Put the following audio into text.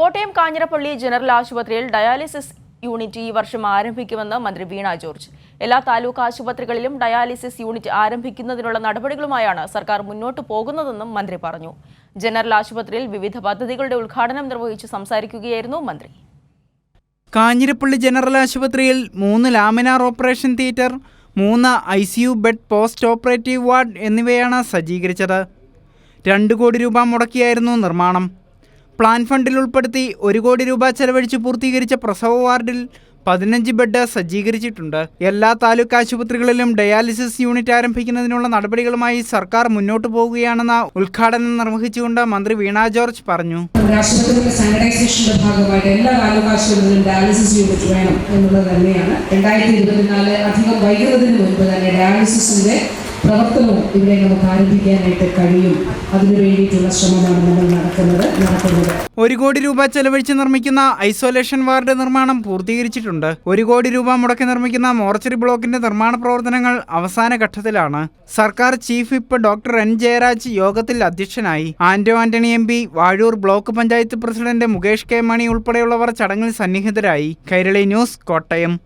Kottayam Kanjirappally general ആശുപത്രിയിൽ dialysis unit ഈ വർഷം ആരംഭിക്കുമെന്ന് മന്ത്രി വീണ ജോർജ്. എല്ലാ താലൂക്ക് ആശുപത്രികളിലും ഡയാലിസിസ് യൂണിറ്റ് ആരംഭിക്കുന്നതിനുള്ള നടപടികളുമായാണ് സർക്കാർ മുന്നോട്ട് പോകുന്നതെന്നും മന്ത്രി പറഞ്ഞു. ജനറൽ ആശുപത്രിയിൽ വിവിധ പദ്ധതികളുടെ ഉദ്ഘാടനം നിർവഹിച്ച് സംസാരിക്കുകയായിരുന്നു മന്ത്രി. കാഞ്ഞിരപ്പള്ളി ജനറൽ ആശുപത്രിയിൽ മൂന്ന് ലാമിനാർ ഓപ്പറേഷൻ തിയേറ്റർ മൂന്ന് I C U bed post operative ward എന്നിവയാണ് സജ്ജീകരിച്ചത്. രണ്ട് കോടി രൂപ മുടക്കിയായിരുന്നു നിർമ്മാണം. പ്ലാൻ ഫണ്ടിൽ ഉൾപ്പെടുത്തി ഒരു കോടി രൂപ ചെലവഴിച്ച് പൂർത്തീകരിച്ച പ്രസവ വാർഡിൽ പതിനഞ്ച് ബെഡ് സജ്ജീകരിച്ചിട്ടുണ്ട്. എല്ലാ താലൂക്ക് ആശുപത്രികളിലും ഡയാലിസിസ് യൂണിറ്റ് ആരംഭിക്കുന്നതിനുള്ള നടപടികളുമായി സർക്കാർ മുന്നോട്ടു പോവുകയാണെന്ന ഉദ്ഘാടനം നിർവഹിച്ചുകൊണ്ട് മന്ത്രി വീണ ജോർജ് പറഞ്ഞു. ആശുപത്രിയുടെ സാനിറ്റൈസേഷന്റെ ഭാഗമായിട്ട് എല്ലാ താലൂക്ക് ആശുപത്രികളിലും ഡയാലിസിസ് യൂണിറ്റ് വേണം എന്നുള്ളത് തന്നെയാണ്. രണ്ടായിരത്തി ഇരുപത്തിനാല് അധികം വൈകുന്നതിന് മുൻപ് തന്നെ ഡയാലിസിസിന്റെ പ്രവർത്തനവും ഇവിടെ നമുക്ക് ആരംഭിക്കാനായിട്ട് കഴിയും. അതിനു വേണ്ടിയിട്ടുള്ള ശ്രമമാണ് നമ്മൾ നടക്കുന്നത് നടക്കുന്നത്. ഒരു കോടി രൂപ ചെലവഴിച്ച് നിർമ്മിക്കുന്ന ഐസൊലേഷൻ വാർഡ് നിർമ്മാണം പൂർത്തീകരിച്ചിട്ടുണ്ട്. ഒരു കോടി രൂപ മുടക്കി നിർമ്മിക്കുന്ന മോർച്ചറി ബ്ലോക്കിന്റെ നിർമ്മാണ പ്രവർത്തനങ്ങൾ അവസാന ഘട്ടത്തിലാണ്. സർക്കാർ chief whip doctor N Jayaraj യോഗത്തിൽ അധ്യക്ഷനായി. Anto Antony M P Vazhoor block panchayat president Mukesh K Mani ഉൾപ്പെടെയുള്ളവർ ചടങ്ങിൽ സന്നിഹിതരായി. കൈരളി ന്യൂസ് കോട്ടയം.